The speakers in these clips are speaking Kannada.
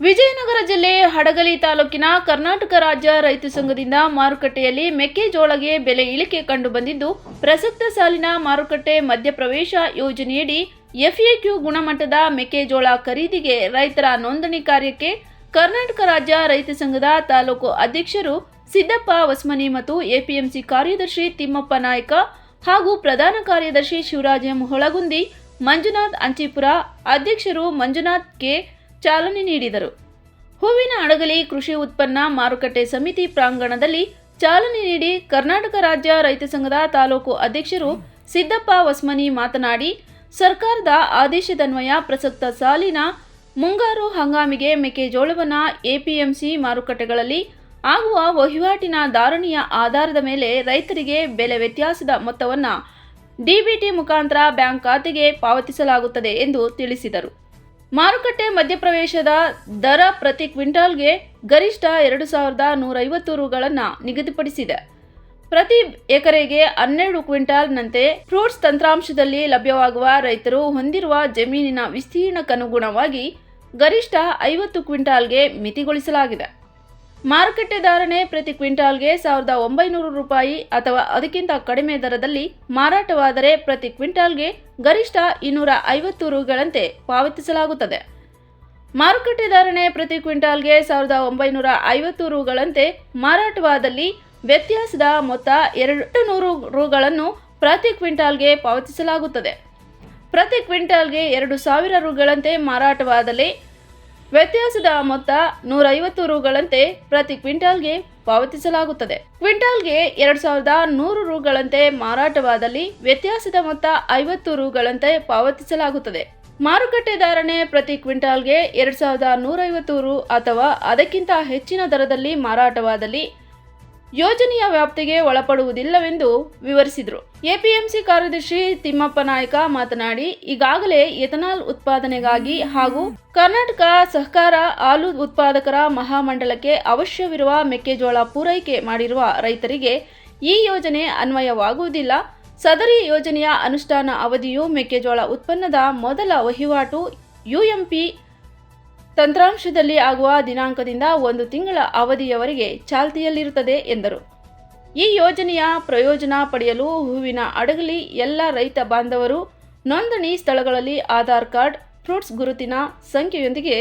ವಿಜಯನಗರ ಜಿಲ್ಲೆ ಹಡಗಲಿ ತಾಲೂಕಿನ ಕರ್ನಾಟಕ ರಾಜ್ಯ ರೈತ ಸಂಘದಿಂದ ಮಾರುಕಟ್ಟೆಯಲ್ಲಿ ಮೆಕ್ಕೆಜೋಳಗೆ ಬೆಲೆ ಇಳಿಕೆ ಕಂಡುಬಂದಿದ್ದು ಪ್ರಸಕ್ತ ಸಾಲಿನ ಮಾರುಕಟ್ಟೆ ಮಧ್ಯಪ್ರವೇಶ ಯೋಜನೆಯಡಿ ಎಫ್ಎಕ್ಯೂ ಗುಣಮಟ್ಟದ ಮೆಕ್ಕೆಜೋಳ ಖರೀದಿಗೆ ರೈತರ ನೋಂದಣಿ ಕಾರ್ಯಕ್ಕೆ ಕರ್ನಾಟಕ ರಾಜ್ಯ ರೈತ ಸಂಘದ ತಾಲೂಕು ಅಧ್ಯಕ್ಷರು ಸಿದ್ದಪ್ಪ ವಸ್ಮನಿ ಮತ್ತು ಎಪಿಎಂಸಿ ಕಾರ್ಯದರ್ಶಿ ತಿಮ್ಮಪ್ಪ ನಾಯ್ಕ ಹಾಗೂ ಪ್ರಧಾನ ಕಾರ್ಯದರ್ಶಿ ಶಿವರಾಜ ಹೊಳಗುಂದಿ, ಮಂಜುನಾಥ್ ಅಂಚಿಪುರ, ಅಧ್ಯಕ್ಷರು ಮಂಜುನಾಥ್ ಕೆ ಚಾಲನೆ ನೀಡಿದರು. ಹೂವಿನ ಅಡಗಲಿ, ಕೃಷಿ ಉತ್ಪನ್ನ, ಮಾರುಕಟ್ಟೆ ಸಮಿತಿ ಪ್ರಾಂಗಣದಲ್ಲಿ ಚಾಲನೆ ನೀಡಿ ಕರ್ನಾಟಕ ರಾಜ್ಯ ರೈತ ಸಂಘದ ತಾಲೂಕು ಅಧ್ಯಕ್ಷರು ಸಿದ್ದಪ್ಪ ವಸ್ಮನಿ ಮಾತನಾಡಿ, ಸರ್ಕಾರದ ಆದೇಶದನ್ವಯ ಪ್ರಸಕ್ತ ಸಾಲಿನ ಮುಂಗಾರು ಹಂಗಾಮಿಗೆ ಮೆಕ್ಕೆಜೋಳವನ್ನು ಎಪಿಎಂಸಿ ಮಾರುಕಟ್ಟೆಗಳಲ್ಲಿ ಆಗುವ ವಹಿವಾಟಿನ ಧಾರಣೆಯ ಆಧಾರದ ಮೇಲೆ ರೈತರಿಗೆ ಬೆಲೆ ವ್ಯತ್ಯಾಸದ ಮೊತ್ತವನ್ನು ಡಿಬಿಟಿ ಮುಖಾಂತರ ಬ್ಯಾಂಕ್ ಖಾತೆಗೆ ಪಾವತಿಸಲಾಗುತ್ತದೆ ಎಂದು ತಿಳಿಸಿದರು. ಮಾರುಕಟ್ಟೆ ಮಧ್ಯಪ್ರವೇಶದ ದರ ಪ್ರತಿ ಕ್ವಿಂಟಾಲ್ಗೆ ಗರಿಷ್ಠ ಎರಡು ಸಾವಿರದ ನೂರೈವತ್ತು ರುಗಳನ್ನು ನಿಗದಿಪಡಿಸಿದೆ. ಪ್ರತಿ ಎಕರೆಗೆ ಹನ್ನೆರಡು ಕ್ವಿಂಟಾಲ್ನಂತೆ ಫ್ರೂಟ್ಸ್ ತಂತ್ರಾಂಶದಲ್ಲಿ ಲಭ್ಯವಾಗುವ ರೈತರು ಹೊಂದಿರುವ ಜಮೀನಿನ ವಿಸ್ತೀರ್ಣಕ್ಕನುಗುಣವಾಗಿ ಗರಿಷ್ಠ ಐವತ್ತು ಕ್ವಿಂಟಾಲ್ಗೆ ಮಿತಿಗೊಳಿಸಲಾಗಿದೆ. ಮಾರುಕಟ್ಟೆ ಧಾರಣೆ ಪ್ರತಿ ಕ್ವಿಂಟಾಲ್ಗೆ ಸಾವಿರದ ಒಂಬೈನೂರು ರೂಪಾಯಿ ಅಥವಾ ಅದಕ್ಕಿಂತ ಕಡಿಮೆ ದರದಲ್ಲಿ ಮಾರಾಟವಾದರೆ ಪ್ರತಿ ಕ್ವಿಂಟಾಲ್ಗೆ ಗರಿಷ್ಠ ಇನ್ನೂರ ಐವತ್ತು ರುಗಳಂತೆ ಪಾವತಿಸಲಾಗುತ್ತದೆ. ಮಾರುಕಟ್ಟೆ ಧಾರಣೆ ಪ್ರತಿ ಕ್ವಿಂಟಾಲ್ಗೆ ಸಾವಿರದ ಒಂಬೈನೂರ ಐವತ್ತು ರುಗಳಂತೆ ಮಾರಾಟವಾದಲ್ಲಿ ವ್ಯತ್ಯಾಸದ ಮೊತ್ತ ಎರಡು ನೂರು ರುಗಳನ್ನು ಪ್ರತಿ ಕ್ವಿಂಟಾಲ್ಗೆ ಪಾವತಿಸಲಾಗುತ್ತದೆ. ಪ್ರತಿ ಕ್ವಿಂಟಾಲ್ಗೆ ಎರಡು ಸಾವಿರ ರುಗಳಂತೆ ಮಾರಾಟವಾದಲ್ಲಿ ವ್ಯತ್ಯಾಸದ ಮೊತ್ತ ನೂರೈವತ್ತು ರುಗಳಂತೆ ಪ್ರತಿ ಕ್ವಿಂಟಾಲ್ಗೆ ಪಾವತಿಸಲಾಗುತ್ತದೆ. ಕ್ವಿಂಟಾಲ್ಗೆ ಎರಡು ಸಾವಿರದ ನೂರು ರುಗಳಂತೆ ಮಾರಾಟವಾದಲ್ಲಿ ವ್ಯತ್ಯಾಸದ ಮೊತ್ತ ಐವತ್ತು ರುಗಳಂತೆ ಪಾವತಿಸಲಾಗುತ್ತದೆ. ಮಾರುಕಟ್ಟೆ ಧಾರಣೆ ಪ್ರತಿ ಕ್ವಿಂಟಾಲ್ಗೆ ಎರಡು ಸಾವಿರದ ನೂರೈವತ್ತು ರು ಅಥವಾ ಅದಕ್ಕಿಂತ ಹೆಚ್ಚಿನ ದರದಲ್ಲಿ ಮಾರಾಟವಾದಲ್ಲಿ ಯೋಜನೆಯ ವ್ಯಾಪ್ತಿಗೆ ಒಳಪಡುವುದಿಲ್ಲವೆಂದು ವಿವರಿಸಿದರು. ಎಪಿಎಂಸಿ ಕಾರ್ಯದರ್ಶಿ ತಿಮ್ಮಪ್ಪ ನಾಯ್ಕ ಮಾತನಾಡಿ, ಈಗಾಗಲೇ ಎಥನಾಲ್ ಉತ್ಪಾದನೆಗಾಗಿ ಹಾಗೂ ಕರ್ನಾಟಕ ಸಹಕಾರ ಹಾಲು ಉತ್ಪಾದಕರ ಮಹಾಮಂಡಲಕ್ಕೆ ಅವಶ್ಯವಿರುವ ಮೆಕ್ಕೆಜೋಳ ಪೂರೈಕೆ ಮಾಡಿರುವ ರೈತರಿಗೆ ಈ ಯೋಜನೆ ಅನ್ವಯವಾಗುವುದಿಲ್ಲ. ಸದರಿ ಯೋಜನೆಯ ಅನುಷ್ಠಾನ ಅವಧಿಯು ಮೆಕ್ಕೆಜೋಳ ಉತ್ಪನ್ನದ ಮೊದಲ ವಹಿವಾಟು ಯುಎಂಪಿ ತಂತ್ರಾಂಶದಲ್ಲಿ ಆಗುವ ದಿನಾಂಕದಿಂದ ಒಂದು ತಿಂಗಳ ಅವಧಿಯವರೆಗೆ ಚಾಲ್ತಿಯಲ್ಲಿರುತ್ತದೆ, ಎಂದರು. ಈ ಯೋಜನೆಯ ಪ್ರಯೋಜನ ಪಡೆಯಲು ಹೂವಿನ ಅಡಗಲಿ ಎಲ್ಲ ರೈತ ಬಾಂಧವರು ನೋಂದಣಿ ಸ್ಥಳಗಳಲ್ಲಿ ಆಧಾರ್ ಕಾರ್ಡ್, ಫ್ರೂಟ್ಸ್ ಗುರುತಿನ ಸಂಖ್ಯೆಯೊಂದಿಗೆ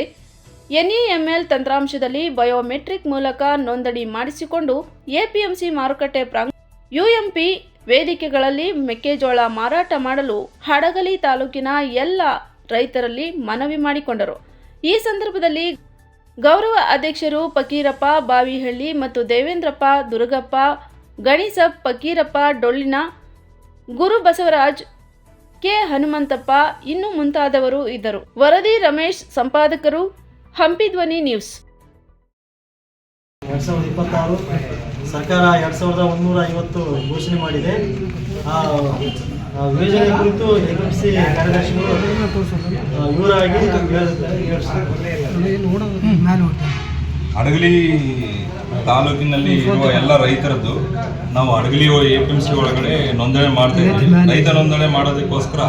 ಎನ್ಇಎಂಎಲ್ ತಂತ್ರಾಂಶದಲ್ಲಿ ಬಯೋಮೆಟ್ರಿಕ್ ಮೂಲಕ ನೋಂದಣಿ ಮಾಡಿಸಿಕೊಂಡು ಎಪಿಎಂಸಿ ಮಾರುಕಟ್ಟೆ ಪ್ರಾಂಗ ಯುಎಂಪಿ ವೇದಿಕೆಗಳಲ್ಲಿ ಮೆಕ್ಕೆಜೋಳ ಮಾರಾಟ ಮಾಡಲು ಹಡಗಲಿ ತಾಲೂಕಿನ ಎಲ್ಲ ರೈತರಲ್ಲಿ ಮನವಿ ಮಾಡಿಕೊಂಡರು. ಈ ಸಂದರ್ಭದಲ್ಲಿ ಗೌರವ ಅಧ್ಯಕ್ಷರು ಫಕೀರಪ್ಪ ಬಾವಿಹಳ್ಳಿ ಮತ್ತು ದೇವೇಂದ್ರಪ್ಪ ದುರ್ಗಪ್ಪ ಗಣಿಸಪ್ ಫಕೀರಪ್ಪ ಡೊಳ್ಳಿನ, ಗುರು ಬಸವರಾಜ್ ಕೆ ಹನುಮಂತಪ್ಪ ಇನ್ನು ಮುಂತಾದವರು ಇದ್ದರು. ವರದಿ ರಮೇಶ್, ಸಂಪಾದಕರು, ಹಂಪಿ ಧ್ವನಿ ನ್ಯೂಸ್. ಎರಡು ಸಾವಿರದ ಇಪ್ಪತ್ತಾರು ಸರ್ಕಾರ ಎರಡು ಸಾವಿರದ ಒಂದೂರ ಐವತ್ತು ಘೋಷಣೆ ಮಾಡಿದೆ. ಯೋಜನೆ ಕುರಿತು ಎ ಪಿ ಸಿ ಕಾರ್ಯದರ್ಶಿಗಳು ಅಡಗಲಿ ತಾಲೂಕಿನಲ್ಲಿ ಇರುವ ಎಲ್ಲ ರೈತರದ್ದು ನಾವು Hadagali A P M C ಒಳಗಡೆ ನೋಂದಣಿ ಮಾಡ್ತಾ ಇದ್ದೀವಿ. ರೈತ ನೋಂದಣಿ ಮಾಡೋದಕ್ಕೋಸ್ಕರ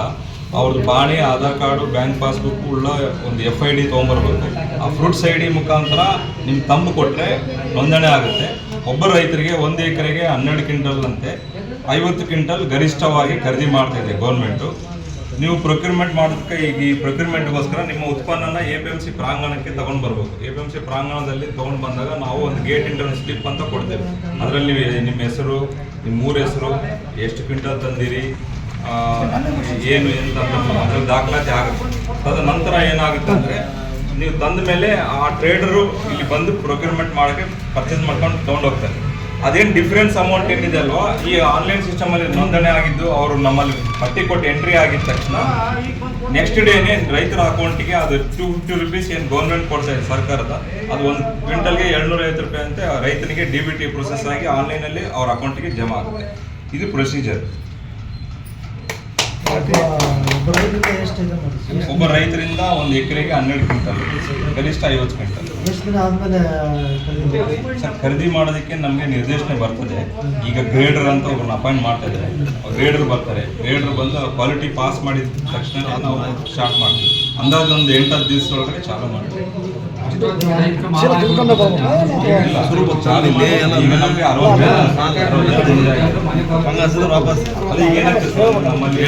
ಅವ್ರದ್ದು ಬಾಣಿ ಆಧಾರ್ ಕಾರ್ಡು, ಬ್ಯಾಂಕ್ ಪಾಸ್ಬುಕ್ ಉಳ್ಳ ಒಂದು ಎಫ್ ಐ ಡಿ ತೊಗೊಂಬರ್ಬೇಕು. ಆ ಫ್ರೂಟ್ಸ್ ಐ ಡಿ ಮುಖಾಂತರ ನಿಮ್ಮ ತಂಬು ಕೊಟ್ಟರೆ ನೋಂದಣಿ ಆಗುತ್ತೆ. ಒಬ್ಬ ರೈತರಿಗೆ ಒಂದು ಎಕರೆಗೆ ಹನ್ನೆರಡು ಕ್ವಿಂಟಲ್ ಅಂತೆ ಐವತ್ತು ಕ್ವಿಂಟಲ್ ಗರಿಷ್ಠವಾಗಿ ಖರೀದಿ ಮಾಡ್ತಾ ಇದೆ ಗೌರ್ಮೆಂಟು ನೀವು ಪ್ರೊಕ್ಯೂರ್ಮೆಂಟ್ ಮಾಡೋದಕ್ಕೆ ಈಗ ಈ ಪ್ರೊಕ್ಯೂರ್ಮೆಂಟ್ಗೋಸ್ಕರ ನಿಮ್ಮ ಉತ್ಪನ್ನನ ಎ ಪಿ ಎಂ ಸಿ ಪ್ರಾಂಗಣಕ್ಕೆ ತಗೊಂಡು ಬರಬೇಕು ಎ ಪಿ ಎಂ ಸಿ ಪ್ರಾಂಗಣದಲ್ಲಿ ತಗೊಂಡು ಬಂದಾಗ ನಾವು ಒಂದು ಗೇಟ್ ಇಂಟರ್ನ್ ಸ್ಲಿಪ್ ಅಂತ ಕೊಡ್ತೇವೆ. ಅದರಲ್ಲಿ ನಿಮ್ಮ ಹೆಸರು, ನಿಮ್ಮ ಊರ ಹೆಸರು, ಎಷ್ಟು ಕ್ವಿಂಟಲ್ ತಂದಿರಿ ಏನು ಎಂತ ಅದ್ರಲ್ಲಿ ದಾಖಲಾತಿ ಆಗುತ್ತೆ. ತದ ನಂತರ ಏನಾಗುತ್ತೆ ಅಂದರೆ ನೀವು ತಂದ ಮೇಲೆ ಆ ಟ್ರೇಡರು ಇಲ್ಲಿ ಬಂದು ಪ್ರೊಕ್ಯೂರ್ಮೆಂಟ್ ಮಾಡೋಕ್ಕೆ ಪರ್ಚೇಸ್ ಮಾಡ್ಕೊಂಡು ತೊಗೊಂಡು ಹೋಗ್ತಾರೆ. ಅದೇನು ಡಿಫ್ರೆನ್ಸ್ ಅಮೌಂಟ್ ಏನಿದೆ ಅಲ್ವಾ? ಈ ಆನ್ಲೈನ್ ಸಿಸ್ಟಮಲ್ಲಿ ನೋಂದಣಿ ಆಗಿದ್ದು ಅವರು ನಮ್ಮಲ್ಲಿ ಪಟ್ಟಿ ಕೊಟ್ಟು ಎಂಟ್ರಿ ಆಗಿದ ತಕ್ಷಣ ನೆಕ್ಸ್ಟ್ ಡೇನೇ ರೈತರ ಅಕೌಂಟಿಗೆ ಅದು ಟೂ ಫಿಫ್ಟಿ ರುಪೀಸ್ ಏನು ಗೌರ್ಮೆಂಟ್ ಕೊಡ್ತಾ ಇದೆ ಸರ್ಕಾರದ, ಅದು ಒಂದು ಕ್ವಿಂಟಲ್ಗೆ ಐವತ್ತು ರೂಪಾಯಿ ಅಂತ ರೈತನಿಗೆ ಡಿ ಬಿ ಟಿ ಪ್ರೊಸೆಸ್ ಆಗಿ ಆನ್ಲೈನಲ್ಲಿ ಅವ್ರ ಅಕೌಂಟಿಗೆ ಜಮಾ ಆಗುತ್ತೆ. ಇದು ಪ್ರೊಸೀಜರ್ ಒಬ್ಬ ರೈತರಿಂದ ಒಂದು ಎಕರೆಗೆ ಹನ್ನೆರಡು ಕ್ವಿಂಟಲ್ ಕನಿಷ್ಠ ಐವತ್ತು ಕ್ವಿಂಟಲ್. ಸರ್ ಖರೀದಿ ಮಾಡೋದಕ್ಕೆ ನಮಗೆ ನಿರ್ದೇಶನ ಬರ್ತದೆ. ಈಗ ಗ್ರೇಡರ್ ಅಂತ ಒಬ್ಬರನ್ನ ಅಪಾಯಿಂಟ್ ಮಾಡ್ತಾ ಇದ್ದಾರೆ ಗ್ರೇಡರ್ ಬರ್ತಾರೆ. ಗ್ರೇಡರ್ ಬಂದು ಕ್ವಾಲಿಟಿ ಪಾಸ್ ಮಾಡಿದ ತಕ್ಷಣ ನಾವು ಸ್ಟಾರ್ಟ್ ಮಾಡ್ತೀವಿ. ಅಂದಾಜು ಒಂದು ಎಂಟು ಹತ್ತು ದಿವಸದೊಳಗಡೆ ಚಾಲು ಮಾಡ್ತೀವಿ. ಇಲ್ಲ, ಚಾಲು ಮಾಡಿ. ಈಗ ನಮಗೆ ಅರವತ್ತು ಜನ ಅರವತ್ತು ಜನ ಬಂದಿದೆ ಆಗಿದೆ. ಅದು ಏನಾಗ್ತದೆ ಸರ್, ನಮ್ಮಲ್ಲಿ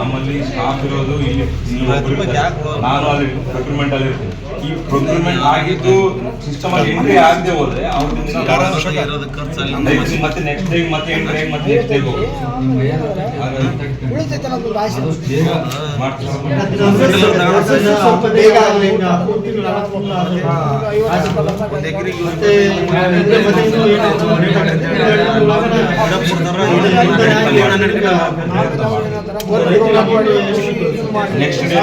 ನಮ್ಮಲ್ಲಿ ಸ್ಟಾಫ್ ಇರೋದು ಇಲ್ಲಿ. ನಾನು ಅಲ್ಲಿ ಪ್ರೊಕ್ಯೂರ್ಮೆಂಟ್ ಅಲ್ಲಿ ಇರ್ತೀನಿ ಈ ಪ್ರೊಕ್ಯೂರ್ಮೆಂಟ್ ಆಗಿದ್ದು ಸಿಸ್ಟಮ್ ಅಲ್ಲಿ ಎಂಟ್ರಿ ಆಗದೆ ಹೋದ್ರೆ ನೆಕ್ಸ್ಟ್ ಮತ್ತೆ ನೆಕ್ಸ್ಟ್ ಡೇ ಮತ್ತೆ ಎಂಟ್ರಿ ಆಗಿ ಮತ್ತೆ ನೆಕ್ಸ್ಟ್ ಡೇ ಹೋಗಿ ಎರಡು ಇದು? ನೆಕ್ಸ್ಟ್ ಡೇ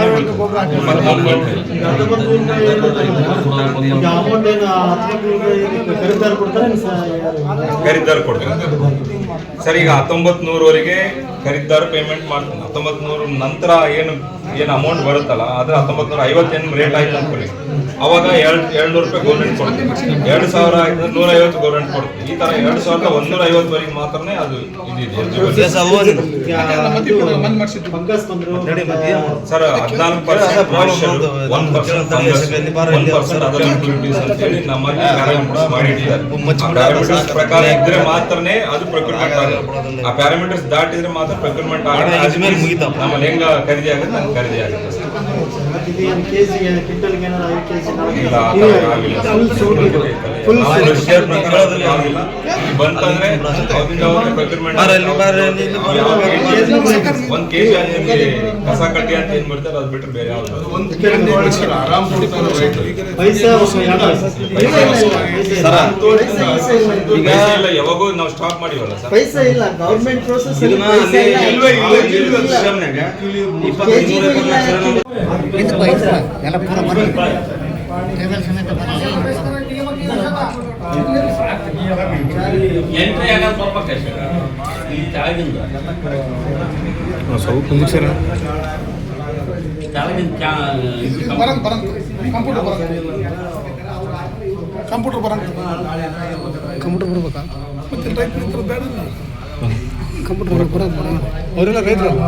ಖರೀದಾರ ಕೊಡ್ತಾರೆ. ಸರ್ ಈಗ ಹತ್ತೊಂಬತ್ತು ನೂರವರೆಗೆ ಖರೀದಾರ ಪೇಮೆಂಟ್ ಮಾಡ್ತೀನಿ. ಹತ್ತೊಂಬತ್ತು ನೂರು ನಂತರ ಏನು ಏನು ಅಮೌಂಟ್ ಬರುತ್ತಲ್ಲ ಆದ್ರೆ ಹತ್ತೊಂಬತ್ತು ನೂರ ಐವತ್ತೇನು ರೇಟ್ ಆಯ್ತು ಅನ್ಕೊಳ್ಳಿ. ಅವಾಗ ಎರಡು ನೂರ ರೂಪಾಯಿ ಗೌರ್ಮೆಂಟ್ ಕೊಡ್ತೀವಿ ಎರಡು ಸಾವಿರ ಆಯ್ತು ನೂರ ಐವತ್ತು ಗೌರ್ಮೆಂಟ್ ಕೊಡ್ತೀನಿ. ಈ ತರ ಎರಡು ಸಾವಿರದ ಒಂದೂರ ಐವತ್ತುವರೆಗೆ ಮಾತ್ರನೇ ಅದು ಇದಿದೆ. ಬಂದ್ರು ಸರ್ ಹದಿನಾಲ್ಕು ಪರ್ಸೆಂಟ್ ಮನುಷ್ಯರು one percent one percent other impurities ಅಂತೇಳಿ ನಮ್ಮಲ್ಲಿ ಪ್ಯಾರಾಮೀಟರ್ಸ್ ಮಾಡಿಟ್ಟಿದ್ದಾರೆ ಆ ಪ್ಯಾರಾಮೀಟರ್ಸ್ ಪ್ರಕಾರ ಇದ್ರೆ ಮಾತ್ರನೇ ಅದು ಪ್ರೊಕ್ಯೂರ್ಮೆಂಟ್ ಆಗುತ್ತೆ ಆ ಪ್ಯಾರಾಮೀಟರ್ಸ್ ದಾಟಿದ್ರೆ ಮಾತ್ರ ಪ್ರೊಕ್ಯೂರ್ಮೆಂಟ್ ಆಗುತ್ತೆ. ನಮ್ಮಲ್ಲಿ ಹೆಂಗ ಖರೀದಿ ಆಗುತ್ತೆ ಹಂಗೆ ಖರೀದಿ ಆಗುತ್ತೆ. ಸರ್ ಇಲ್ಲ ಆಗಿಲ್ಲ. ಬಂತಂದ್ರೆ ಪ್ರೊಕ್ಯೂರ್ಮೆಂಟ್ ಒಂದ್ ಕೆಜಿ ಕಸ ಅಂತ ಏನ್ ಮಾಡ್ತಾರ ಅದ್ ಬಿಟ್ರೆ ಬೇರೆ ಯಾವ್ದು? ಒಂದು ಕೆಲವು ಪೈಸಾ ಇಲ್ಲ ಯಾವಾಗೂ ನಾವು ಸ್ಟಾಪ್ ಮಾಡಿವಲ್ಲ ಸರ್? ಇಲ್ಲ ಗೌರ್ಮೆಂಟ್ ಪ್ರೋಸೆಸ್ ಇದನ್ನ ಇಲ್ವೇ ಇಲ್ಲ ಇಪ್ಪತ್ತೈದು ಎಲ್ಲ ಪೂರ ಬನ್ನಿ ಟೇಬಲ್ ಸಮೇತ ಎಂಟ್ರಿ ಆಗೋದು ಸ್ವಲ್ಪ ಕಷ್ಟ. ಈ ಕೆಳಗಿಂದ. ಸ್ವಲ್ಪ ಮುಂದಕ್ಕೆ ಸರ ಕೆಳಗಿಂದ ಕ್ಯಾ ಇದು ಬರಂತ ಬರಂತ. ಕಂಪ್ಯೂಟರ್ ಬರಂತ. ಕಂಪ್ಯೂಟರ್ ಬರಂತ. ಕಂಪ್ಯೂಟರ್ ಬರ್ಬೇಕಾ? ಮತ್ತೆ ರೈತರು ಬೇಡ ಕಂಪ್ಯೂಟರ್ ಬರೋದು ಅವರೆಲ್ಲ ರೈತರಲ್ಲ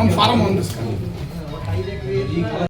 ಒಂದು ಫಾರಮ್ ಒಂದು.